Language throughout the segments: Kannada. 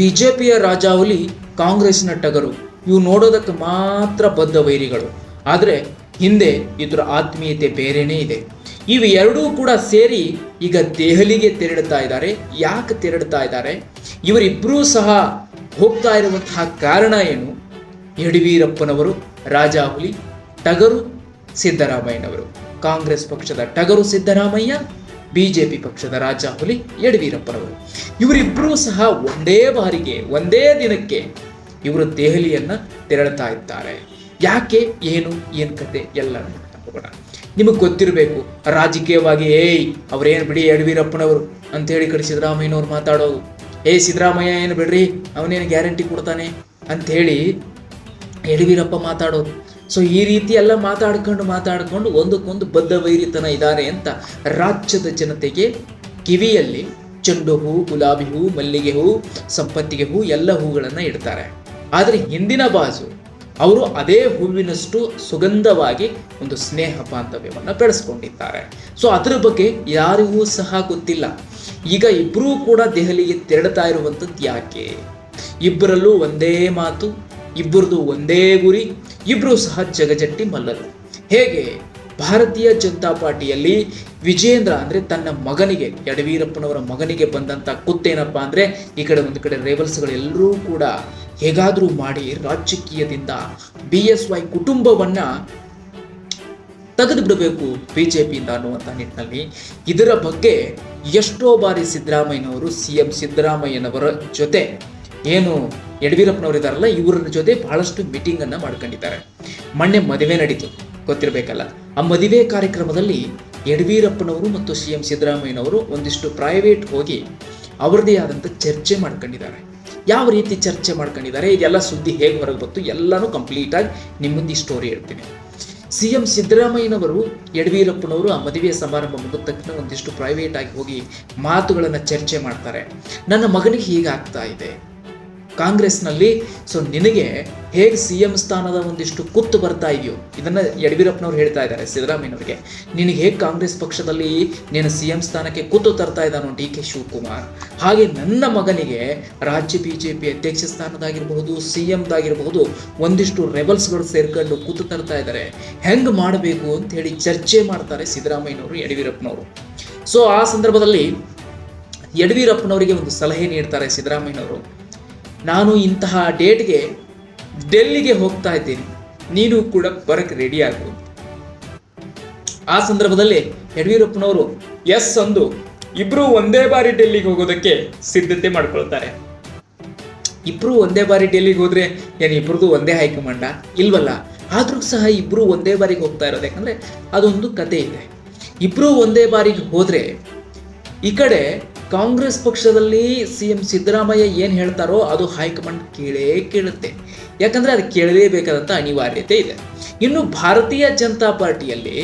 ಬಿ ಜೆ ಪಿಯ ರಾಜಾವಲಿ ಕಾಂಗ್ರೆಸ್ನ ಟಗರು. ಇವು ನೋಡೋದಕ್ಕೆ ಮಾತ್ರ ಬದ್ಧ ವೈರಿಗಳು. ಆದರೆ ಹಿಂದೆ ಇದರ ಆತ್ಮೀಯತೆ ಬೇರೆಯೇ ಇದೆ. ಇವು ಎರಡೂ ಕೂಡ ಸೇರಿ ಈಗ ದೆಹಲಿಗೆ ತೆರಳುತ್ತಾ ಇದ್ದಾರೆ. ಯಾಕೆ ತೆರಳುತ್ತಾ ಇದ್ದಾರೆ? ಇವರಿಬ್ಬರೂ ಸಹ ಹೋಗ್ತಾ ಇರುವಂತಹ ಕಾರಣ ಏನು? ಯಡಿಯೂರಪ್ಪನವರು ರಾಜಾಹುಲಿ ಟಗರು ಸಿದ್ದರಾಮಯ್ಯನವರು. ಕಾಂಗ್ರೆಸ್ ಪಕ್ಷದ ಟಗರು ಸಿದ್ದರಾಮಯ್ಯ ಬಿಜೆಪಿ ಪಕ್ಷದ ರಾಜಾಹುಲಿ ಯಡಿಯೂರಪ್ಪನವರು ಇವರಿಬ್ಬರೂ ಸಹ ಒಂದೇ ಬಾರಿಗೆ, ಒಂದೇ ದಿನಕ್ಕೆ ಇವರು ದೆಹಲಿಯನ್ನು ತೆರಳುತ್ತಾ ಇದ್ದಾರೆ. ಯಾಕೆ, ಏನು ಏನು ಕತೆ ಎಲ್ಲ ಹೋಗೋಣ ನಿಮಗೆ ಗೊತ್ತಿರಬೇಕು, ರಾಜಕೀಯವಾಗಿ, ಏಯ್, ಅವ್ರೇನು ಬಿಡಿ ಯಡಿಯೂರಪ್ಪನವರು ಅಂತೇಳಿ ಕಡೆ ಸಿದ್ದರಾಮಯ್ಯನವ್ರು ಮಾತಾಡೋದು. ಏ ಸಿದ್ದರಾಮಯ್ಯ, ಏನು ಬಿಡ್ರಿ, ಅವನೇನು ಗ್ಯಾರಂಟಿ ಕೊಡ್ತಾನೆ ಅಂಥೇಳಿ ಯಡಿಯೂರಪ್ಪ ಮಾತಾಡೋದು ಸೊ ಈ ರೀತಿ ಎಲ್ಲ ಮಾತಾಡ್ಕೊಂಡು ಮಾತಾಡ್ಕೊಂಡು ಒಂದಕ್ಕೊಂದು ಬದ್ಧ ವೈರಿತನ ಇದ್ದಾರೆ ಅಂತ ರಾಜ್ಯದ ಜನತೆಗೆ ಕಿವಿಯಲ್ಲಿ ಚೆಂಡು ಹೂ, ಗುಲಾಬಿ ಹೂ, ಮಲ್ಲಿಗೆ ಹೂ, ಸಂಪತ್ತಿಗೆ ಹೂ, ಎಲ್ಲ ಹೂಗಳನ್ನು ಇಡ್ತಾರೆ. ಆದರೆ ಹಿಂದಿನ ಬಾಜು ಅವರು ಅದೇ ಹೂವಿನಷ್ಟು ಸುಗಂಧವಾಗಿ ಒಂದು ಸ್ನೇಹ ಬಾಂಧವ್ಯವನ್ನು ಬೆಳೆಸ್ಕೊಂಡಿದ್ದಾರೆ. ಸೊ ಅದರ ಬಗ್ಗೆ ಯಾರಿಗೂ ಸಹ ಗೊತ್ತಿಲ್ಲ. ಈಗ ಇಬ್ಬರೂ ಕೂಡ ದೆಹಲಿಗೆ ತೆರಳುತ್ತಾ ಇರುವಂಥದ್ದು ಯಾಕೆ? ಇಬ್ಬರಲ್ಲೂ ಒಂದೇ ಮಾತು ಇಬ್ಬರದು ಒಂದೇ ಗುರಿ ಇಬ್ಬರು ಸಹ ಜಗಜಟ್ಟಿ ಮಲ್ಲರು. ಹೇಗೆ? ಭಾರತೀಯ ಜನತಾ ಪಾರ್ಟಿಯಲ್ಲಿ ವಿಜೇಂದ್ರ ಅಂದರೆ ತನ್ನ ಮಗನಿಗೆ ಯಡವೀರಪ್ಪನವರ ಮಗನಿಗೆ ಬಂದಂಥ ಕುತ್ತೇನಪ್ಪ ಅಂದರೆ ಈ ಕಡೆ ಒಂದು ಕಡೆ ರೇವಲ್ಸ್ಗಳೆಲ್ಲರೂ ಕೂಡ ಹೇಗಾದರೂ ಮಾಡಿ ರಾಜಕೀಯದಿಂದ ಬಿ ಎಸ್ ವೈ ಕುಟುಂಬವನ್ನು ತೆಗೆದು ಬಿಡಬೇಕು ಪಿಯಿಂದ ಅನ್ನುವಂಥ ನಿಟ್ಟಿನಲ್ಲಿ. ಇದರ ಬಗ್ಗೆ ಎಷ್ಟೋ ಬಾರಿ ಸಿದ್ದರಾಮಯ್ಯನವರು, ಸಿ ಎಂ ಸಿದ್ದರಾಮಯ್ಯನವರ ಜೊತೆ ಏನು ಯಡಿಯೂರಪ್ಪನವರು ಇದ್ದಾರಲ್ಲ ಇವರ ಜೊತೆ ಬಹಳಷ್ಟು ಮೀಟಿಂಗ್ ಅನ್ನ ಮಾಡ್ಕೊಂಡಿದ್ದಾರೆ. ಮೊನ್ನೆ ಮದುವೆ ನಡೀತು, ಗೊತ್ತಿರಬೇಕಲ್ಲ. ಆ ಮದುವೆ ಕಾರ್ಯಕ್ರಮದಲ್ಲಿ ಯಡಿಯೂರಪ್ಪನವರು ಮತ್ತು ಸಿ ಎಂ ಸಿದ್ದರಾಮಯ್ಯನವರು ಒಂದಿಷ್ಟು ಪ್ರೈವೇಟ್ ಹೋಗಿ ಅವರದೇ ಆದಂಥ ಚರ್ಚೆ ಮಾಡ್ಕೊಂಡಿದ್ದಾರೆ. ಯಾವ ರೀತಿ ಚರ್ಚೆ ಮಾಡ್ಕೊಂಡಿದ್ದಾರೆ, ಇದೆಲ್ಲ ಸುದ್ದಿ ಹೇಗೆ ಹೊರಗೆ ಬಂತು, ಎಲ್ಲನೂ ಕಂಪ್ಲೀಟಾಗಿ ನಿಮ್ಮ ಮುಂದೆ ಸ್ಟೋರಿ ಹೇಳ್ತೀನಿ. ಸಿ ಎಂ ಸಿದ್ದರಾಮಯ್ಯನವರು, ಯಡಿಯೂರಪ್ಪನವರು ಆ ಮದುವೆ ಸಮಾರಂಭ ಮುಗಿದ ತಕ್ಷಣ ಒಂದಿಷ್ಟು ಪ್ರೈವೇಟ್ ಆಗಿ ಹೋಗಿ ಮಾತುಗಳನ್ನು ಚರ್ಚೆ ಮಾಡ್ತಾರೆ. ನನ್ನ ಮಗನಿಗೆ ಹೀಗಾಗ್ತಾ ಇದೆ. ಕಾಂಗ್ರೆಸ್ನಲ್ಲಿ. ಸೊ ನಿನಗೆ ಹೇಗೆ ಸಿ ಎಂ ಸ್ಥಾನದ ಒಂದಿಷ್ಟು ಕುತ್ತು ಬರ್ತಾ ಇದೆಯೋ, ಇದನ್ನು ಯಡಿಯೂರಪ್ಪನವ್ರು ಹೇಳ್ತಾ ಇದ್ದಾರೆ, ಸಿದ್ದರಾಮಯ್ಯನವರಿಗೆ. ನಿನಗೆ ಹೇಗೆ ಕಾಂಗ್ರೆಸ್ ಪಕ್ಷದಲ್ಲಿ ನೀನು ಸಿ ಎಂ ಸ್ಥಾನಕ್ಕೆ ಕುತ್ತು ತರ್ತಾ ಇದ್ದಾನೋ ಡಿ ಕೆ ಶಿವಕುಮಾರ್. ಹಾಗೆ ನನ್ನ ಮಗನಿಗೆ ರಾಜ್ಯ ಬಿ ಜೆ ಪಿ ಅಧ್ಯಕ್ಷ ಸ್ಥಾನದಾಗಿರಬಹುದು ಸಿ ಎಂದಾಗಿರಬಹುದು ಒಂದಿಷ್ಟು ರೆಬಲ್ಸ್ಗಳು ಸೇರ್ಕೊಂಡು ಕೂತು ತರ್ತಾ ಇದ್ದಾರೆ. ಹೆಂಗೆ ಮಾಡಬೇಕು ಅಂತ ಹೇಳಿ ಚರ್ಚೆ ಮಾಡ್ತಾರೆ ಸಿದ್ದರಾಮಯ್ಯನವರು, ಯಡಿಯೂರಪ್ಪನವರು. ಸೊ ಆ ಸಂದರ್ಭದಲ್ಲಿ ಯಡಿಯೂರಪ್ಪನವರಿಗೆ ಒಂದು ಸಲಹೆ ನೀಡ್ತಾರೆ ಸಿದ್ದರಾಮಯ್ಯನವರು. ನಾನು ಇಂತಹ ಡೇಟ್ಗೆ ಡೆಲ್ಲಿಗೆ ಹೋಗ್ತಾ ಇದ್ದೀನಿ. ನೀನು ಕೂಡ ಬರಕ್ಕೆ ರೆಡಿ ಆಗು. ಆ ಸಂದರ್ಭದಲ್ಲಿ ಯಡಿಯೂರಪ್ಪನವರು ಎಸ್ ಅಂದು ಇಬ್ರು ಒಂದೇ ಬಾರಿ ಡೆಲ್ಲಿಗೆ ಹೋಗೋದಕ್ಕೆ ಸಿದ್ಧತೆ ಮಾಡ್ಕೊಳ್ತಾರೆ. ಇಬ್ರು ಒಂದೇ ಬಾರಿ ಡೆಲ್ಲಿಗೆ ಹೋದ್ರೆ ಏನು ಇಬ್ರದ್ದು ಒಂದೇ ಹೈಕಮಾಂಡ? ಇಲ್ವಲ್ಲ? ಆದ್ರೂ ಸಹ ಇಬ್ರು ಒಂದೇ ಬಾರಿಗೆ ಹೋಗ್ತಾ ಇರೋದು. ಯಾಕಂದ್ರೆ ಅದೊಂದು ಕತೆ ಇದೆ. ಇಬ್ರು ಒಂದೇ ಬಾರಿಗೆ ಹೋದ್ರೆ ಈ ಕಡೆ ಕಾಂಗ್ರೆಸ್ ಪಕ್ಷದಲ್ಲಿ ಸಿ ಎಂ ಸಿದ್ದರಾಮಯ್ಯ ಏನು ಹೇಳ್ತಾರೋ ಅದು ಹೈಕಮಾಂಡ್ ಕೇಳೇ ಕೇಳುತ್ತೆ. ಯಾಕಂದರೆ ಅದು ಕೇಳಲೇಬೇಕಾದಂಥ ಅನಿವಾರ್ಯತೆ ಇದೆ. ಇನ್ನು ಭಾರತೀಯ ಜನತಾ ಪಾರ್ಟಿಯಲ್ಲಿ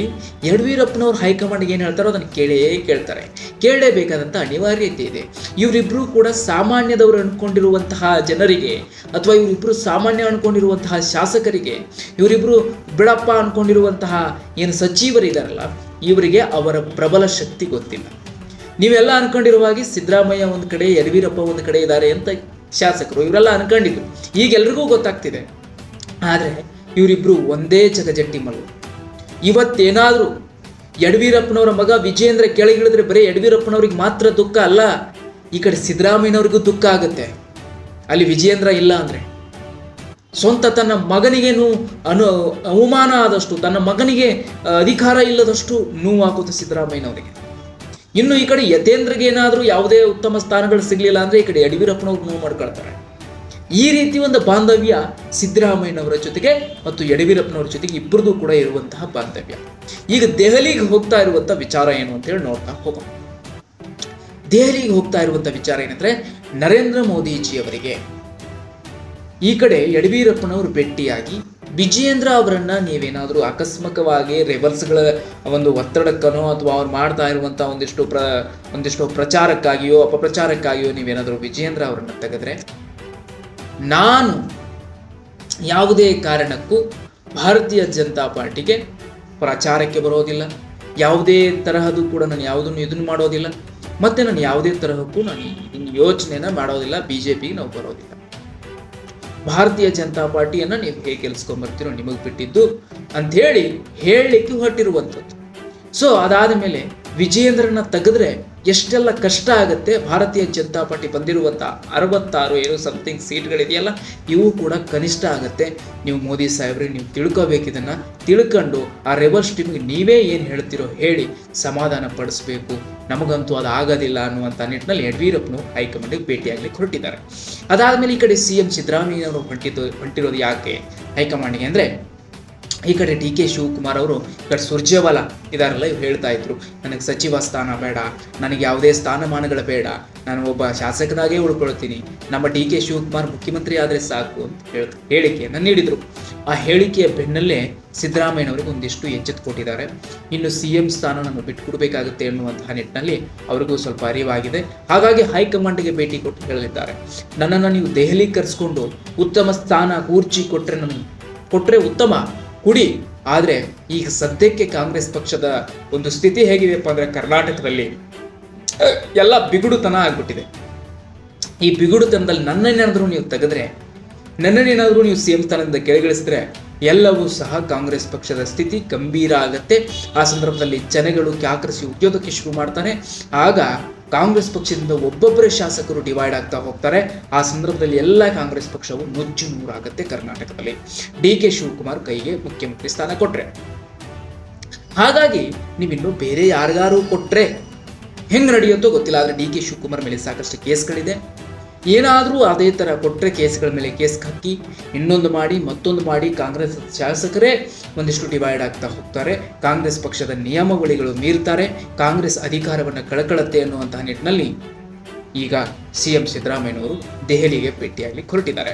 ಯಡಿಯೂರಪ್ಪನವ್ರು ಹೈಕಮಾಂಡ್ ಏನು ಹೇಳ್ತಾರೋ ಅದನ್ನು ಕೇಳೇ ಕೇಳ್ತಾರೆ. ಕೇಳಲೇಬೇಕಾದಂಥ ಅನಿವಾರ್ಯತೆ ಇದೆ. ಇವರಿಬ್ಬರು ಕೂಡ ಸಾಮಾನ್ಯದವರು ಅಂದ್ಕೊಂಡಿರುವಂತಹ ಜನರಿಗೆ ಅಥವಾ ಇವರಿಬ್ಬರು ಸಾಮಾನ್ಯ ಅಂದ್ಕೊಂಡಿರುವಂತಹ ಶಾಸಕರಿಗೆ ಇವರಿಬ್ಬರು ಬಿಡಪ್ಪ ಅಂದ್ಕೊಂಡಿರುವಂತಹ ಏನು ಸಚಿವರಿದ್ದಾರಲ್ಲ ಇವರಿಗೆ ಅವರ ಪ್ರಬಲ ಶಕ್ತಿ ಗೊತ್ತಿಲ್ಲ. ನೀವೆಲ್ಲ ಅನ್ಕೊಂಡಿರುವ ಹಾಗೆ ಸಿದ್ದರಾಮಯ್ಯ ಒಂದು ಕಡೆ, ಯಡಿಯೂರಪ್ಪ ಒಂದು ಕಡೆ ಇದ್ದಾರೆ ಅಂತ ಶಾಸಕರು ಇವರೆಲ್ಲ ಅನ್ಕೊಂಡಿದ್ರು. ಈಗ ಎಲ್ರಿಗೂ ಗೊತ್ತಾಗ್ತಿದೆ. ಆದರೆ ಇವರಿಬ್ರು ಒಂದೇ ಜಗಜಟ್ಟಿ ಮಲ್ಲು ಇವತ್ತೇನಾದರೂ ಯಡವೀರಪ್ಪನವರ ಮಗ ವಿಜೇಂದ್ರ ಕೆಳಗಿಳಿದ್ರೆ ಬರೀ ಯಡವೀರಪ್ಪನವ್ರಿಗೆ ಮಾತ್ರ ದುಃಖ ಅಲ್ಲ, ಈ ಕಡೆ ಸಿದ್ದರಾಮಯ್ಯನವ್ರಿಗೂ ದುಃಖ ಆಗುತ್ತೆ. ಅಲ್ಲಿ ವಿಜೇಂದ್ರ ಇಲ್ಲ ಅಂದ್ರೆ. ಸ್ವಂತ ತನ್ನ ಮಗನಿಗೇನು ಅನು, ಅವಮಾನ ಆದಷ್ಟು, ತನ್ನ ಮಗನಿಗೆ ಅಧಿಕಾರ ಇಲ್ಲದಷ್ಟು ನೋವಾಗುತ್ತೆ ಸಿದ್ದರಾಮಯ್ಯನವರಿಗೆ. ಇನ್ನು ಈ ಕಡೆ ಯತೇಂದ್ರಗೆ ಏನಾದರೂ ಯಾವುದೇ ಉತ್ತಮ ಸ್ಥಾನಗಳು ಸಿಗಲಿಲ್ಲ ಅಂದರೆ ಈ ಕಡೆ ಯಡಿಯೂರಪ್ಪನವ್ರು ನೋವು ಮಾಡ್ಕೊಳ್ತಾರೆ. ಈ ರೀತಿ ಒಂದು ಬಾಂಧವ್ಯ ಸಿದ್ದರಾಮಯ್ಯನವರ ಜೊತೆಗೆ ಮತ್ತು ಯಡಿಯೂರಪ್ಪನವ್ರ ಜೊತೆಗೆ ಇಬ್ಬರದು ಕೂಡ ಇರುವಂತಹ ಬಾಂಧವ್ಯ. ಈಗ ದೆಹಲಿಗೆ ಹೋಗ್ತಾ ಇರುವಂಥ ವಿಚಾರ ಏನು ಅಂತ ಹೇಳಿ ನೋಡ್ತಾ ಹೋಗೋಣ. ದೆಹಲಿಗೆ ಹೋಗ್ತಾ ಇರುವಂಥ ವಿಚಾರ ಏನಂದ್ರೆ ನರೇಂದ್ರ ಮೋದಿಜಿಯವರಿಗೆ ಈ ಕಡೆ ಯಡಿಯೂರಪ್ಪನವರು ಭೇಟಿಯಾಗಿ ವಿಜಯೇಂದ್ರ ಅವರನ್ನ ನೀವೇನಾದರೂ ಆಕಸ್ಮಿಕವಾಗಿ ರೆಬಲ್ಸ್ಗಳ ಒಂದು ಒತ್ತಡಕ್ಕನೋ ಅಥವಾ ಅವ್ರು ಮಾಡ್ತಾ ಇರುವಂಥ ಒಂದಿಷ್ಟು ಪ್ರ, ಒಂದಿಷ್ಟು ಪ್ರಚಾರಕ್ಕಾಗಿಯೋ, ಅಪಪ್ರಚಾರಕ್ಕಾಗಿಯೋ ನೀವೇನಾದರೂ ವಿಜಯೇಂದ್ರ ಅವರನ್ನ ತೆಗೆದ್ರೆ? ನಾನು ಯಾವುದೇ ಕಾರಣಕ್ಕೂ ಭಾರತೀಯ ಜನತಾ ಪಾರ್ಟಿಗೆ ಪ್ರಚಾರಕ್ಕೆ ಬರೋದಿಲ್ಲ. ಯಾವುದೇ ತರಹದ್ದು ಕೂಡ ನಾನು ಯಾವುದನ್ನು ಇದನ್ನು ಮಾಡೋದಿಲ್ಲ. ಮತ್ತೆ ನಾನು ಯಾವುದೇ ತರಹಕ್ಕೂ ನಾನು ಯೋಚನೆನ ಮಾಡೋದಿಲ್ಲ. ಬಿ ಜೆ ಪಿಗೆ ನಾವು ಬರೋದಿಲ್ಲ. ಭಾರತೀಯ ಜನತಾ ಪಾರ್ಟಿಯನ್ನು ನೀವು ಹೇಗೆ ಗೆಲ್ಸ್ಕೊಂಬರ್ತೀರೋ ನಿಮಗೆ ಬಿಟ್ಟಿದ್ದು ಅಂತ ಹೇಳಿ ಹೇಳಲಿಕ್ಕೆ ಹೊರಟಿರುವಂಥದ್ದು. ಸೊ ಅದಾದ ಮೇಲೆ ವಿಜಯೇಂದ್ರನ ತೆಗೆದ್ರೆ ಎಷ್ಟೆಲ್ಲ ಕಷ್ಟ ಆಗುತ್ತೆ ಭಾರತೀಯ ಜನತಾ ಪಾರ್ಟಿ ಬಂದಿರುವಂಥ ಅರವತ್ತಾರು ಏನು ಸಮಥಿಂಗ್ ಸೀಟ್ಗಳಿದೆಯಲ್ಲ, ಇವು ಕೂಡ ಕನಿಷ್ಠ ಆಗುತ್ತೆ. ನೀವು ಮೋದಿ ಸಾಹೇಬ್ರಿಗೆ ನೀವು ತಿಳ್ಕೋಬೇಕು ಇದನ್ನ. ತಿಳ್ಕೊಂಡು ಆ ರೆಬಲ್ಸ್ ಟೀಮ್ಗೆ ನೀವೇ ಏನು ಹೇಳ್ತಿರೋ ಹೇಳಿ ಸಮಾಧಾನ ಪಡಿಸ್ಬೇಕು. ನಮಗಂತೂ ಅದು ಆಗೋದಿಲ್ಲ ಅನ್ನುವಂಥ ನಿಟ್ಟಿನಲ್ಲಿ ಯಡಿಯೂರಪ್ಪನು ಹೈಕಮಾಂಡಿಗೆ ಭೇಟಿಯಾಗಲಿ ಹೊರಟಿದ್ದಾರೆ. ಅದಾದಮೇಲೆ ಈ ಕಡೆ ಸಿ ಎಂ ಸಿದ್ದರಾಮಯ್ಯನವರು ಹೊಂಟಿದ್ದು, ಹೊಂಟಿರೋದು ಯಾಕೆ ಹೈಕಮಾಂಡಿಗೆ ಅಂದರೆ ಈ ಕಡೆ ಡಿ ಕೆ ಶಿವಕುಮಾರ್ ಅವರು ಈ ಕಡೆ ಸುರ್ಜೇವಾಲ ಇದಾರಲ್ಲ, ಇವ್ರು ಹೇಳ್ತಾ ಇದ್ರು, ನನಗೆ ಸಚಿವ ಸ್ಥಾನ ಬೇಡ, ನನಗೆ ಯಾವುದೇ ಸ್ಥಾನಮಾನಗಳು ಬೇಡ, ನಾನು ಒಬ್ಬ ಶಾಸಕನಾಗೇ ಉಳ್ಕೊಳ್ತೀನಿ, ನಮ್ಮ ಡಿ ಕೆ ಶಿವಕುಮಾರ್ ಮುಖ್ಯಮಂತ್ರಿ ಆದರೆ ಸಾಕು ಅಂತ ಹೇಳ್ ಹೇಳಿಕೆಯನ್ನು ನೀಡಿದರು. ಆ ಹೇಳಿಕೆಯ ಬೆನ್ನಲ್ಲೇ ಸಿದ್ದರಾಮಯ್ಯನವರಿಗೆ ಒಂದಿಷ್ಟು ಎಚ್ಚೆತ್ತು ಕೊಟ್ಟಿದ್ದಾರೆ. ಇನ್ನು ಸಿ ಎಂ ಸ್ಥಾನ ನಾನು ಬಿಟ್ಟುಕೊಡಬೇಕಾಗುತ್ತೆ ಎನ್ನುವಂತಹ ನಿಟ್ಟಿನಲ್ಲಿ ಅವರಿಗೂ ಸ್ವಲ್ಪ ಅರಿವಾಗಿದೆ. ಹಾಗಾಗಿ ಹೈಕಮಾಂಡ್ಗೆ ಭೇಟಿ ಕೊಟ್ಟು ಹೇಳಲಿದ್ದಾರೆ. ನನ್ನನ್ನು ನೀವು ದೆಹಲಿ ಕರೆಸ್ಕೊಂಡು ಉತ್ತಮ ಸ್ಥಾನ ಕೂರ್ಚಿ ಕೊಟ್ಟರೆ ನನಗೆ ಕೊಟ್ಟರೆ ಉತ್ತಮ ಕುಡಿ. ಆದರೆ ಈಗ ಸದ್ಯಕ್ಕೆ ಕಾಂಗ್ರೆಸ್ ಪಕ್ಷದ ಒಂದು ಸ್ಥಿತಿ ಹೇಗಿದೆಯಪ್ಪ ಅಂದರೆ ಕರ್ನಾಟಕದಲ್ಲಿ ಎಲ್ಲ ಬಿಗುಡುತನ ಆಗ್ಬಿಟ್ಟಿದೆ. ಈ ಬಿಗುಡುತನದಲ್ಲಿ ನನ್ನನ್ನೇನಾದರೂ ನೀವು ತೆಗೆದ್ರೆ, ನನ್ನನ್ನೇನಾದರೂ ನೀವು ಸಿ ಎಂ ಸ್ಥಾನದಿಂದ ಕೆಳಗಿಳಿಸಿದ್ರೆ, ಎಲ್ಲವೂ ಸಹ ಕಾಂಗ್ರೆಸ್ ಪಕ್ಷದ ಸ್ಥಿತಿ ಗಂಭೀರ ಆಗತ್ತೆ. ಆ ಸಂದರ್ಭದಲ್ಲಿ ಜನಗಳು ಕ್ಯಾಕರಿಸಿ ಉದ್ಯೋಗಕ್ಕೆ ಶುರು ಮಾಡ್ತಾನೆ ಆಗ ಕಾಂಗ್ರೆಸ್ ಪಕ್ಷದಿಂದ ಒಬ್ಬೊಬ್ಬರೇ ಶಾಸಕರು ಡಿವೈಡ್ ಆಗ್ತಾ ಹೋಗ್ತಾರೆ. ಆ ಸಂದರ್ಭದಲ್ಲಿ ಎಲ್ಲ ಕಾಂಗ್ರೆಸ್ ಪಕ್ಷವು ನುಜ್ಜು ನೂರಾಗತ್ತೆ ಕರ್ನಾಟಕದಲ್ಲಿ. ಡಿ ಕೆ ಶಿವಕುಮಾರ್ ಕೈಗೆ ಮುಖ್ಯಮಂತ್ರಿ ಸ್ಥಾನ ಕೊಟ್ರೆ. ಹಾಗಾಗಿ ನೀವಿನ್ನು ಬೇರೆ ಯಾರಿಗಾರು ಕೊಟ್ರೆ ಹೆಂಗ್ ನಡೆಯುತ್ತೋ ಗೊತ್ತಿಲ್ಲ, ಆದ್ರೆ ಡಿ ಕೆ ಶಿವಕುಮಾರ್ ಮೇಲೆ ಸಾಕಷ್ಟು ಕೇಸ್ಗಳಿದೆ. ಏನಾದರೂ ಅದೇ ಥರ ಕೊಟ್ಟರೆ ಕೇಸ್ಗಳ ಮೇಲೆ ಕೇಸ್ ಹಾಕಿ ಇನ್ನೊಂದು ಮಾಡಿ, ಮತ್ತೊಂದು ಮಾಡಿ ಕಾಂಗ್ರೆಸ್ ಶಾಸಕರೇ ಒಂದಿಷ್ಟು ಡಿವೈಡ್ ಆಗ್ತಾ ಹೋಗ್ತಾರೆ. ಕಾಂಗ್ರೆಸ್ ಪಕ್ಷದ ನಿಯಮಾವಳಿಗಳು ಮೀರ್ತಾರೆ. ಕಾಂಗ್ರೆಸ್ ಅಧಿಕಾರವನ್ನು ಕಳಕಳತ್ತೆ ಅನ್ನುವಂತಹ ನಿಟ್ಟಿನಲ್ಲಿ ಈಗ ಸಿ ಎಂ ಸಿದ್ದರಾಮಯ್ಯನವರು ದೆಹಲಿಗೆ ಭೇಟಿಯಾಗಲಿಕ್ಕೆ ಹೊರಟಿದ್ದಾರೆ.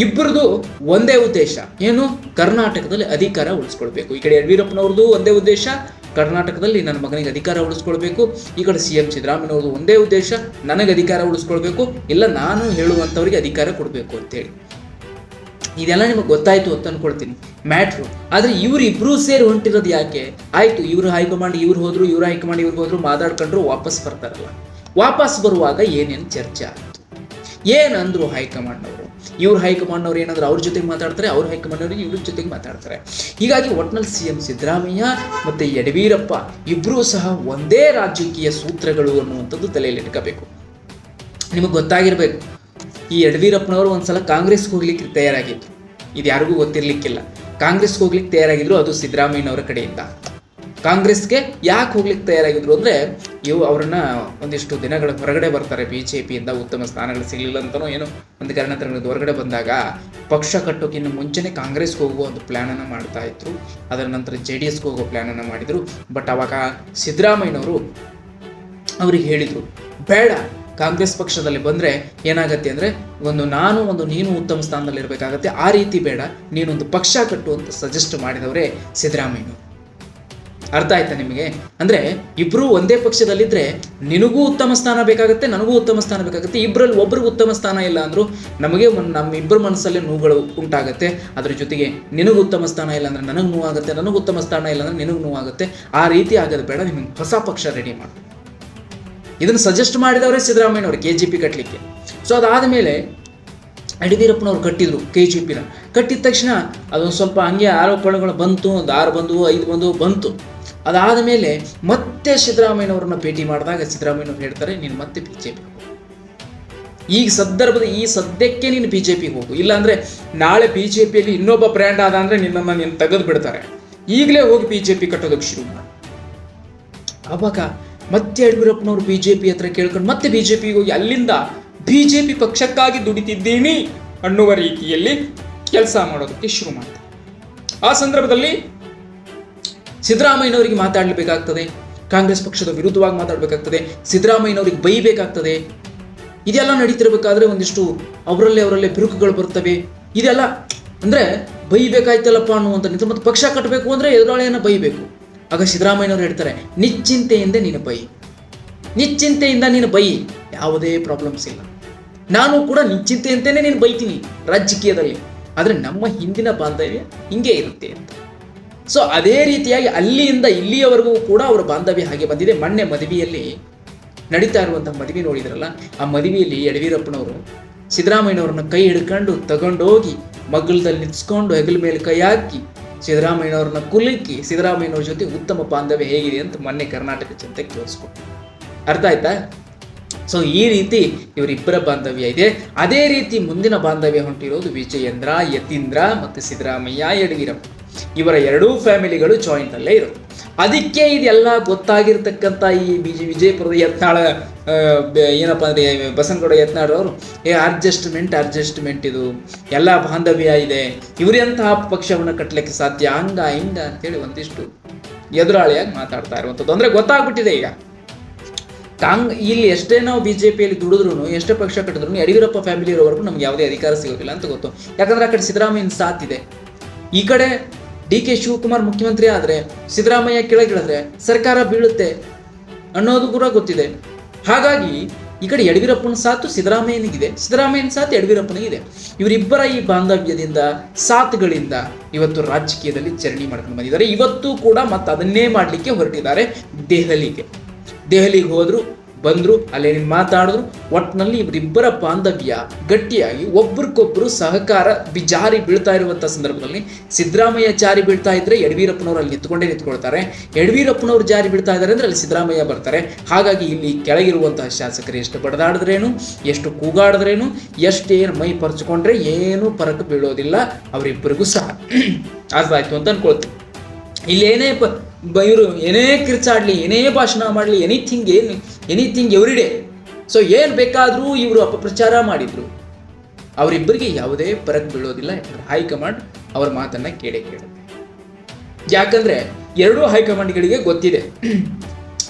ಇಬ್ಬರದು ಒಂದೇ ಉದ್ದೇಶ. ಏನು? ಕರ್ನಾಟಕದಲ್ಲಿ ಅಧಿಕಾರ ಉಳಿಸ್ಕೊಳ್ಬೇಕು. ಈ ಕಡೆ ಯಡಿಯೂರಪ್ಪನವ್ರದ್ದು ಒಂದೇ ಉದ್ದೇಶ. ಕರ್ನಾಟಕದಲ್ಲಿ ನನ್ನ ಮಗನಿಗೆ ಅಧಿಕಾರ ಉಳಿಸ್ಕೊಳ್ಬೇಕು. ಈ ಕಡೆ ಸಿ ಎಂ ಸಿದ್ದರಾಮಯ್ಯವ್ರದ್ದು ಒಂದೇ ಉದ್ದೇಶ, ನನಗೆ ಅಧಿಕಾರ ಉಳಿಸ್ಕೊಳ್ಬೇಕು. ಇಲ್ಲ, ನಾನು ಹೇಳುವಂಥವ್ರಿಗೆ ಅಧಿಕಾರ ಕೊಡಬೇಕು ಅಂತೇಳಿ. ಇದೆಲ್ಲ ನಿಮಗೆ ಗೊತ್ತಾಯಿತು ಅಂತ ಅನ್ಕೊಳ್ತೀನಿ. ಮ್ಯಾಟ್ರು. ಆದರೆ ಇವ್ರು ಇಬ್ಬರೂ ಸೇರಿ ಹೊಂಟಿರೋದು ಯಾಕೆ? ಆಯಿತು, ಇವರು ಹೈಕಮಾಂಡ್, ಇವ್ರು ಹೋದರು, ಇವ್ರು ಹೈಕಮಾಂಡ್ ಇವ್ರಿಗೆ ಹೋದ್ರು, ಮಾತಾಡ್ಕೊಂಡ್ರು ವಾಪಸ್ ಬರ್ತಾರಲ್ಲ. ವಾಪಸ್ ಬರುವಾಗ ಏನೇನು ಚರ್ಚೆ ಆಯಿತು? ಏನಂದ್ರು ಹೈಕಮಾಂಡ್ ಅವರು ಇವ್ರು ಹೈಕಮಾಂಡ್ ಅವ್ರು ಏನಂದ್ರೆ ಅವ್ರ ಜೊತೆಗೆ ಮಾತಾಡ್ತಾರೆ, ಅವ್ರ ಹೈಕಮಾಂಡ್ ಇವ್ರ ಜೊತೆಗೆ ಮಾತಾಡ್ತಾರೆ. ಹೀಗಾಗಿ ಒಟ್ನಲ್ಲಿ ಸಿ ಎಂ ಸಿದ್ದರಾಮಯ್ಯ ಮತ್ತೆ ಯಡವೀರಪ್ಪ ಇಬ್ಬರೂ ಸಹ ಒಂದೇ ರಾಜಕೀಯ ಸೂತ್ರಗಳು ಅನ್ನುವಂಥದ್ದು ತಲೆಯಲ್ಲಿ ಇಟ್ಕೋಬೇಕು. ನಿಮಗೆ ಗೊತ್ತಾಗಿರ್ಬೇಕು, ಈ ಯಡಿಯೂರಪ್ಪನವರು ಒಂದ್ಸಲ ಕಾಂಗ್ರೆಸ್ಗೆ ಹೋಗ್ಲಿಕ್ಕೆ ತಯಾರಾಗಿದ್ರು. ಇದು ಯಾರಿಗೂ ಗೊತ್ತಿರ್ಲಿಕ್ಕಿಲ್ಲ. ಕಾಂಗ್ರೆಸ್ಗೆ ಹೋಗ್ಲಿಕ್ಕೆ ತಯಾರಾಗಿದ್ರು ಅದು ಸಿದ್ದರಾಮಯ್ಯನವರ ಕಡೆಯಿಂದ. ಕಾಂಗ್ರೆಸ್ಗೆ ಯಾಕೆ ಹೋಗ್ಲಿಕ್ಕೆ ತಯಾರಾಗಿದ್ರು ಅಂದ್ರೆ ಇವು ಅವ್ರನ್ನ ಒಂದಿಷ್ಟು ದಿನಗಳ ಹೊರಗಡೆ ಬರ್ತಾರೆ ಬಿ ಜೆ ಪಿಯಿಂದ ಉತ್ತಮ ಸ್ಥಾನಗಳು ಸಿಗಲಿಲ್ಲ ಅಂತಲೂ ಏನೋ ಒಂದು ಕಾರಣಾಂತರಗಳಿಂದ ಹೊರಗಡೆ ಬಂದಾಗ ಪಕ್ಷ ಕಟ್ಟೋಕ್ಕಿಂತ ಮುಂಚೆನೆ ಕಾಂಗ್ರೆಸ್ಗೆ ಹೋಗುವ ಒಂದು ಪ್ಲ್ಯಾನನ್ನು ಮಾಡ್ತಾ ಇದ್ರು. ಅದರ ನಂತರ ಜೆ ಡಿ ಎಸ್ಗೆ ಹೋಗೋ ಪ್ಲ್ಯಾನನ್ನು ಮಾಡಿದ್ರು. ಬಟ್ ಅವಾಗ ಸಿದ್ದರಾಮಯ್ಯನವರು ಅವ್ರಿಗೆ ಹೇಳಿದರು, ಬೇಡ, ಕಾಂಗ್ರೆಸ್ ಪಕ್ಷದಲ್ಲಿ ಬಂದ್ರೆ ಏನಾಗತ್ತೆ ಅಂದ್ರೆ ಒಂದು ನಾನು ಒಂದು ನೀನು ಉತ್ತಮ ಸ್ಥಾನದಲ್ಲಿ ಇರಬೇಕಾಗತ್ತೆ ಆ ರೀತಿ ಬೇಡ. ನೀನೊಂದು ಪಕ್ಷ ಕಟ್ಟು ಅಂತ ಸಜೆಸ್ಟ್ ಮಾಡಿದವರೇ ಸಿದ್ದರಾಮಯ್ಯನವರು. ಅರ್ಥ ಆಯ್ತಾ ನಿಮಗೆ? ಅಂದ್ರೆ ಇಬ್ರು ಒಂದೇ ಪಕ್ಷದಲ್ಲಿದ್ರೆ ನಿನಗೂ ಉತ್ತಮ ಸ್ಥಾನ ಬೇಕಾಗುತ್ತೆ, ನನಗೂ ಉತ್ತಮ ಸ್ಥಾನ ಬೇಕಾಗುತ್ತೆ ಇಬ್ಬರಲ್ಲಿ ಒಬ್ರಿಗೆ ಉತ್ತಮ ಸ್ಥಾನ ಇಲ್ಲ ಅಂದ್ರು ನಮಗೆ ನಮ್ಮ ಇಬ್ಬರ ಮನಸ್ಸಲ್ಲೇ ನೋವುಗಳು ಉಂಟಾಗುತ್ತೆ. ಅದ್ರ ಜೊತೆಗೆ ನಿನಗೂ ಉತ್ತಮ ಸ್ಥಾನ ಇಲ್ಲ ಅಂದ್ರೆ ನನಗೆ ನೋವಾಗುತ್ತೆ, ನನಗೂ ಉತ್ತಮ ಸ್ಥಾನ ಇಲ್ಲ ಅಂದ್ರೆ ನಿನಗೂ ನೋವಾಗುತ್ತೆ. ಆ ರೀತಿ ಆಗೋದು ಬೇಡ, ನಿಮಗೆ ಹೊಸ ಪಕ್ಷ ರೆಡಿ ಮಾಡು. ಇದನ್ನು ಸಜೆಸ್ಟ್ ಮಾಡಿದವರೇ ಸಿದ್ದರಾಮಯ್ಯನವರು ಕೆ ಜಿ ಪಿ ಕಟ್ಟಲಿಕ್ಕೆ ಸೊ ಅದಾದ ಮೇಲೆ ಯಡಿಯೂರಪ್ಪನವ್ರು ಕಟ್ಟಿದ್ರು ಕೆ ಜಿ ಪಿನ ಕಟ್ಟಿದ ತಕ್ಷಣ ಅದೊಂದು ಸ್ವಲ್ಪ ಹಂಗೆ ಆರೋಪಣೆಗಳು ಬಂತು, ಒಂದು ಆರು ಬಂದು, ಐದು ಬಂದು, ಬಂತು. ಅದಾದ ಮೇಲೆ ಮತ್ತೆ ಸಿದ್ದರಾಮಯ್ಯನವ್ರನ್ನ ಭೇಟಿ ಮಾಡಿದಾಗ ಸಿದ್ದರಾಮಯ್ಯನವ್ರು ಹೇಳ್ತಾರೆ, ನೀನು ಮತ್ತೆ ಬಿ ಜೆ ಪಿ ಈ ಸಂದರ್ಭದ ಈ ಸದ್ಯಕ್ಕೆ ನೀನು ಬಿ ಜೆ ಪಿಗೆ ಹೋಗು. ಇಲ್ಲಾಂದ್ರೆ ನಾಳೆ ಬಿ ಜೆ ಪಿಯಲ್ಲಿ ಇನ್ನೊಬ್ಬ ಬ್ರ್ಯಾಂಡ್ ಆದ ಅಂದ್ರೆ ನಿನ್ನನ್ನು ನೀನು ತೆಗೆದು ಬಿಡ್ತಾರೆ. ಈಗಲೇ ಹೋಗಿ ಬಿ ಜೆ ಪಿ ಕಟ್ಟೋದಕ್ಕೆ ಶುರು ಮಾಡು. ಅವಾಗ ಮತ್ತೆ ಯಡಿಯೂರಪ್ಪನವರು ಬಿ ಜೆ ಪಿ ಹತ್ರ ಕೇಳ್ಕೊಂಡು ಮತ್ತೆ ಬಿ ಜೆ ಪಿಗೆ ಹೋಗಿ ಅಲ್ಲಿಂದ ಬಿ ಜೆ ಪಿ ಪಕ್ಷಕ್ಕಾಗಿ ದುಡಿತಿದ್ದೀನಿ ಅನ್ನುವ ರೀತಿಯಲ್ಲಿ ಕೆಲಸ ಮಾಡೋದಕ್ಕೆ ಶುರು ಮಾಡ್ತಾರೆ. ಆ ಸಂದರ್ಭದಲ್ಲಿ ಸಿದ್ದರಾಮಯ್ಯನವರಿಗೆ ಮಾತಾಡಲೇಬೇಕಾಗ್ತದೆ. ಕಾಂಗ್ರೆಸ್ ಪಕ್ಷದ ವಿರುದ್ಧವಾಗಿ ಮಾತಾಡಬೇಕಾಗ್ತದೆ. ಸಿದ್ದರಾಮಯ್ಯನವರಿಗೆ ಬೈಬೇಕಾಗ್ತದೆ. ಇದೆಲ್ಲ ನಡೀತಿರ್ಬೇಕಾದ್ರೆ ಒಂದಿಷ್ಟು ಅವರಲ್ಲೇ ಅವರಲ್ಲೇ ಬಿರುಕುಗಳು ಬರ್ತವೆ. ಇದೆಲ್ಲ ಅಂದರೆ ಬೈಬೇಕಾಯ್ತಲ್ಲಪ್ಪ ಅನ್ನುವಂಥ ನಿಂತು ಮತ್ತು ಪಕ್ಷ ಕಟ್ಟಬೇಕು ಅಂದರೆ ಎದುರಾಳಿಯನ್ನು ಬೈಬೇಕು. ಆಗ ಸಿದ್ದರಾಮಯ್ಯನವರು ಹೇಳ್ತಾರೆ, ನಿಶ್ಚಿಂತೆಯಿಂದ ನೀನು ಬೈ. ನಿಶ್ಚಿಂತೆಯಿಂದ ನೀನು ಬೈ. ಯಾವುದೇ ಪ್ರಾಬ್ಲಮ್ಸ್ ಇಲ್ಲ. ನಾನು ಕೂಡ ನಿಶ್ಚಿಂತೆಯಂತೆಯೇ ನೀನು ಬೈತೀನಿ ರಾಜಕೀಯದಲ್ಲಿ. ಆದರೆ ನಮ್ಮ ಹಿಂದಿನ ಬಾಂಧವ್ಯ ಹಿಂಗೆ ಇರುತ್ತೆ ಅಂತ. ಸೊ ಅದೇ ರೀತಿಯಾಗಿ ಅಲ್ಲಿಯಿಂದ ಇಲ್ಲಿಯವರೆಗೂ ಕೂಡ ಅವರ ಬಾಂಧವ್ಯ ಹಾಗೆ ಬಂದಿದೆ. ಮೊನ್ನೆ ಮದುವೆಯಲ್ಲಿ ನಡೀತಾ ಇರುವಂಥ ಮದುವೆ ನೋಡಿದ್ರಲ್ಲ, ಆ ಮದುವೆಯಲ್ಲಿ ಯಡಿಯೂರಪ್ಪನವರು ಸಿದ್ದರಾಮಯ್ಯನವ್ರನ್ನ ಕೈ ಹಿಡ್ಕೊಂಡು ತಗೊಂಡೋಗಿ ಮಗ್ಗಲದಲ್ಲಿ ನಿಂತ್ಕೊಂಡು ಹೆಗಲ ಮೇಲೆ ಕೈ ಹಾಕಿ ಸಿದ್ದರಾಮಯ್ಯನವ್ರನ್ನ ಕುಲುಕಿ ಸಿದ್ದರಾಮಯ್ಯನವ್ರ ಜೊತೆ ಉತ್ತಮ ಬಾಂಧವ್ಯ ಹೇಗಿದೆ ಅಂತ ಮೊನ್ನೆ ಕರ್ನಾಟಕ ಜನತೆಗೆ ತೋರಿಸ್ಕೊಟ್ಟು ಅರ್ಥ ಆಯ್ತಾ? ಸೊ ಈ ರೀತಿ ಇವರಿಬ್ಬರ ಬಾಂಧವ್ಯ ಇದೆ. ಅದೇ ರೀತಿ ಮುಂದಿನ ಬಾಂಧವ್ಯ ಹೊಂಟಿರೋದು ವಿಜಯೇಂದ್ರ, ಯತೀಂದ್ರ ಮತ್ತು ಸಿದ್ದರಾಮಯ್ಯ, ಯಡಿಯೂರಪ್ಪ. ಇವರ ಎರಡೂ ಫ್ಯಾಮಿಲಿಗಳು ಜಾಯಿಂಟ್ ಅಲ್ಲೇ ಇರೋದು ಅದಕ್ಕೆ ಇದೆಲ್ಲ ಗೊತ್ತಾಗಿರ್ತಕ್ಕಂಥ ಈ ಬಿಜಿ ವಿಜಯಪುರದ ಯತ್ನಾಳ ಬ- ಏನಪ್ಪ ಅಂದರೆ ಬಸನಗೌಡ ಯತ್ನಾಳವರು ಏ ಅಡ್ಜಸ್ಟ್ಮೆಂಟ್ ಅಡ್ಜಸ್ಟ್ಮೆಂಟ್ ಇದು, ಎಲ್ಲ ಬಾಂಧವ್ಯ ಇದೆ ಇವರೆಂತಹ ಪಕ್ಷವನ್ನು ಕಟ್ಟಲಿಕ್ಕೆ ಸಾಧ್ಯ, ಹಂಗ, ಹಿಂಗ ಅಂತೇಳಿ ಒಂದಿಷ್ಟು ಎದುರಾಳಿಯಾಗಿ ಮಾತಾಡ್ತಾ ಇರುವಂಥದ್ದು. ಅಂದರೆ ಗೊತ್ತಾಗ್ಬಿಟ್ಟಿದೆ ಈಗ. ಕಾಂಗ್ ಇಲ್ಲಿ ಎಷ್ಟೇ ನಾವು ಬಿ ಜೆ ಪಿಯಲ್ಲಿ ದುಡಿದ್ರು ಎಷ್ಟೇ ಪಕ್ಷ ಕಟ್ಟಿದ್ರು ಯಡಿಯೂರಪ್ಪ ಫ್ಯಾಮಿಲಿ ಇರೋವರೆಗೂ ನಮ್ಗೆ ಯಾವುದೇ ಅಧಿಕಾರ ಸಿಗೋದಿಲ್ಲ ಅಂತ ಗೊತ್ತು. ಯಾಕಂದ್ರೆ ಆ ಕಡೆ ಸಿದ್ದರಾಮಯ್ಯನ ಸಾಥ್ ಇದೆ. ಈ ಕಡೆ ಡಿ ಕೆ ಶಿವಕುಮಾರ್ ಮುಖ್ಯಮಂತ್ರಿ ಆದರೆ, ಸಿದ್ದರಾಮಯ್ಯ ಕೆಳಗಿಳಿದ್ರೆ ಸರ್ಕಾರ ಬೀಳುತ್ತೆ ಅನ್ನೋದು ಕೂಡ ಗೊತ್ತಿದೆ. ಹಾಗಾಗಿ ಈ ಕಡೆ ಯಡಿಯೂರಪ್ಪನ ಸಾತು ಸಿದ್ದರಾಮಯ್ಯನಿಗಿದೆ. ಸಿದ್ದರಾಮಯ್ಯನ ಸಾಥ್ ಯಡಿಯೂರಪ್ಪನಿಗಿದೆ. ಇವರಿಬ್ಬರ ಈ ಬಾಂಧವ್ಯದಿಂದ ಸಾಥ್ಗಳಿಂದ ಇವತ್ತು ರಾಜಕೀಯದಲ್ಲಿ ಚರಣಿ ಮಾಡ್ಕೊಂಡು ಬಂದಿದ್ದಾರೆ. ಇವತ್ತು ಕೂಡ ಮತ್ತೆ ಅದನ್ನೇ ಮಾಡಲಿಕ್ಕೆ ಹೊರಟಿದ್ದಾರೆ ದೆಹಲಿಗೆ. ದೆಹಲಿಗೆ ಹೋದ್ರು ಬಂದ್ರು ಅಲ್ಲೇನು ಮಾತಾಡಿದ್ರು ಒಟ್ಟಿನಲ್ಲಿ ಇವರಿಬ್ಬರ ಬಾಂಧವ್ಯ ಗಟ್ಟಿಯಾಗಿ ಒಬ್ರಿಗೊಬ್ರು ಸಹಕಾರ ಬಿಜಾರಿ ಬೀಳ್ತಾ ಇರುವಂಥ ಸಂದರ್ಭದಲ್ಲಿ ಸಿದ್ದರಾಮಯ್ಯ ಜಾರಿ ಬೀಳ್ತಾ ಇದ್ದರೆ ಯಡವೀರಪ್ಪನವರು ಅಲ್ಲಿ ನಿಂತ್ಕೊಂಡೇ ನಿಂತ್ಕೊಳ್ತಾರೆ. ಯಡವೀರಪ್ಪನವರು ಜಾರಿ ಬೀಳ್ತಾ ಇದ್ದಾರೆ ಅಂದ್ರೆ ಅಲ್ಲಿ ಸಿದ್ದರಾಮಯ್ಯ ಬರ್ತಾರೆ. ಹಾಗಾಗಿ ಇಲ್ಲಿ ಕೆಳಗಿರುವಂತಹ ಶಾಸಕರು ಎಷ್ಟು ಬಡದಾಡಿದ್ರೇನು, ಎಷ್ಟು ಕೂಗಾಡಿದ್ರೇನು, ಎಷ್ಟೇನು ಮೈ ಪರ್ಚ್ಕೊಂಡ್ರೆ ಏನು ಪರಕ್ ಬೀಳೋದಿಲ್ಲ, ಅವರಿಬ್ಬರಿಗೂ ಸಹ. ಅರ್ಥ ಅಂತ ಅನ್ಕೊಳ್ತೀನಿ. ಇಲ್ಲೇನೇ ಪ ಇವರು ಏನೇ ಕಿರ್ಚಾಡ್ಲಿ, ಏನೇ ಭಾಷಣ ಮಾಡಲಿ ಎನಿಥಿಂಗ್ ಏನು ಎನಿಥಿಂಗ್ ಎವ್ರಿಡೇ ಸೊ ಏನು ಬೇಕಾದರೂ ಇವರು ಅಪಪ್ರಚಾರ ಮಾಡಿದರು. ಅವರಿಬ್ಬರಿಗೆ ಯಾವುದೇ ಪರಕ್ ಬೀಳೋದಿಲ್ಲ. ಯಾಕಂದ್ರೆ ಹೈಕಮಾಂಡ್ ಅವರ ಮಾತನ್ನ ಕೇಳೇ ಕೇಳುತ್ತೆ. ಯಾಕಂದ್ರೆ ಎರಡೂ ಹೈಕಮಾಂಡ್ಗಳಿಗೆ ಗೊತ್ತಿದೆ.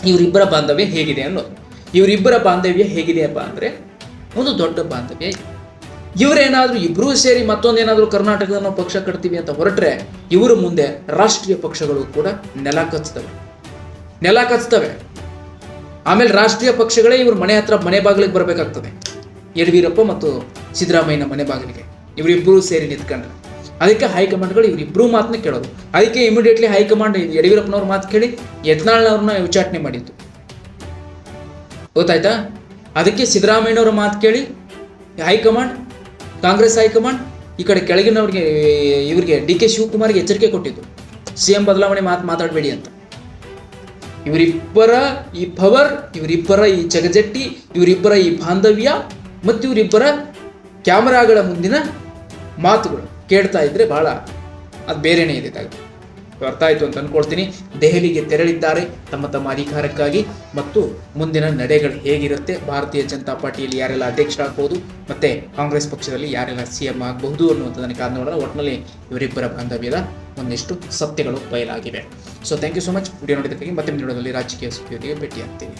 ಇವರಿಬ್ಬರ ಬಾಂಧವ್ಯ ಹೇಗಿದೆ ಅನ್ನೋದು. ಇವರಿಬ್ಬರ ಬಾಂಧವ್ಯ ಹೇಗಿದೆಯಪ್ಪ ಅಂದ್ರೆ, ಒಂದು ದೊಡ್ಡ ಬಾಂಧವ್ಯ ಇವರೇನಾದ್ರೂ ಇಬ್ಬರೂ ಸೇರಿ ಮತ್ತೊಂದೇನಾದರೂ ಕರ್ನಾಟಕದ ನಾವು ಪಕ್ಷ ಕಟ್ತೀವಿ ಅಂತ ಹೊರಟ್ರೆ ಇವರು ಮುಂದೆ ರಾಷ್ಟ್ರೀಯ ಪಕ್ಷಗಳು ಕೂಡ ನೆಲ ಕಚ್ತವೆ. ನೆಲ ಕಚ್ತವೆ. ಆಮೇಲೆ ರಾಷ್ಟ್ರೀಯ ಪಕ್ಷಗಳೇ ಇವ್ರ ಮನೆ ಹತ್ರ ಮನೆ ಬಾಗಿಲಿಗೆ ಬರಬೇಕಾಗ್ತದೆ. ಯಡಿಯೂರಪ್ಪ ಮತ್ತು ಸಿದ್ದರಾಮಯ್ಯನ ಮನೆ ಬಾಗಿಲಿಗೆ. ಇವರಿಬ್ಬರು ಸೇರಿ ನಿಂತ್ಕೊಂಡ್ರೆ. ಅದಕ್ಕೆ ಹೈಕಮಾಂಡ್ಗಳು ಇವರಿಬ್ಬರು ಮಾತನ್ನ ಕೇಳೋದು. ಅದಕ್ಕೆ ಇಮಿಡಿಯೇಟ್ಲಿ ಹೈಕಮಾಂಡ್ ಯಡಿಯೂರಪ್ಪನವ್ರ ಮಾತು ಕೇಳಿ ಯತ್ನಾಳ್ನವ್ರನ್ನ ವಿಚಾರಣೆ ಮಾಡಿತ್ತು ಗೊತ್ತಾಯ್ತಾ? ಅದಕ್ಕೆ ಸಿದ್ದರಾಮಯ್ಯನವರ ಮಾತು ಕೇಳಿ ಹೈಕಮಾಂಡ್ ಕಾಂಗ್ರೆಸ್ ಹೈಕಮಾಂಡ್, ಈ ಕಡೆ ಕೆಳಗಿನವ್ರಿಗೆ, ಇವರಿಗೆ ಡಿ ಕೆ ಶಿವಕುಮಾರ್ಗೆ ಎಚ್ಚರಿಕೆ ಕೊಟ್ಟಿದ್ದು. ಸಿ ಎಂ ಬದಲಾವಣೆ ಮಾತು, ಮಾತಾಡಬೇಡಿ ಅಂತ. ಇವರಿಬ್ಬರ ಈ ಪವರ್, ಇವರಿಬ್ಬರ ಈ ಜಗಜಟ್ಟಿ, ಇವರಿಬ್ಬರ ಈ ಬಾಂಧವ್ಯ ಮತ್ತು ಇವರಿಬ್ಬರ ಕ್ಯಾಮರಾಗಳ ಮುಂದಿನ ಮಾತುಗಳು ಕೇಳ್ತಾ ಇದ್ರೆ ಬಹಳ ಅದು ಬೇರೆನೇ ಇದೆ ಅರ್ಥ ಆಯಿತು ಅಂತ ಅನ್ಕೊಳ್ತೀನಿ. ದೆಹಲಿಗೆ ತೆರಳಿದ್ದಾರೆ. ತಮ್ಮ ತಮ್ಮ ಅಧಿಕಾರಕ್ಕಾಗಿ ಮತ್ತು ಮುಂದಿನ ನಡೆಗಳು ಹೇಗಿರುತ್ತೆ, ಭಾರತೀಯ ಜನತಾ ಪಾರ್ಟಿಯಲ್ಲಿ ಯಾರೆಲ್ಲ ಅಧ್ಯಕ್ಷರಾಗ್ಬೋದು ಮತ್ತೆ ಕಾಂಗ್ರೆಸ್ ಪಕ್ಷದಲ್ಲಿ ಯಾರೆಲ್ಲ ಸಿ ಎಂ ಆಗಬಹುದು ಅನ್ನುವಂಥದ್ದನ್ನು ಕಾದು ನೋಡೋಣ. ಒಟ್ಟಿನಲ್ಲಿ ಇವರಿಬ್ಬರ ಬಾಂಧವ್ಯದ ಒಂದಿಷ್ಟು ಸತ್ಯಗಳು ಬಯಲಾಗಿವೆ. So thank you so much video ನೋಡಿದ್ದಕ್ಕಾಗಿ ಮತ್ತೆ ನೋಡೋದಲ್ಲಿ ರಾಜಕೀಯ ಸುದ್ದಿಯೊಂದಿಗೆ ಭೇಟಿ ಆಗ್ತೀನಿ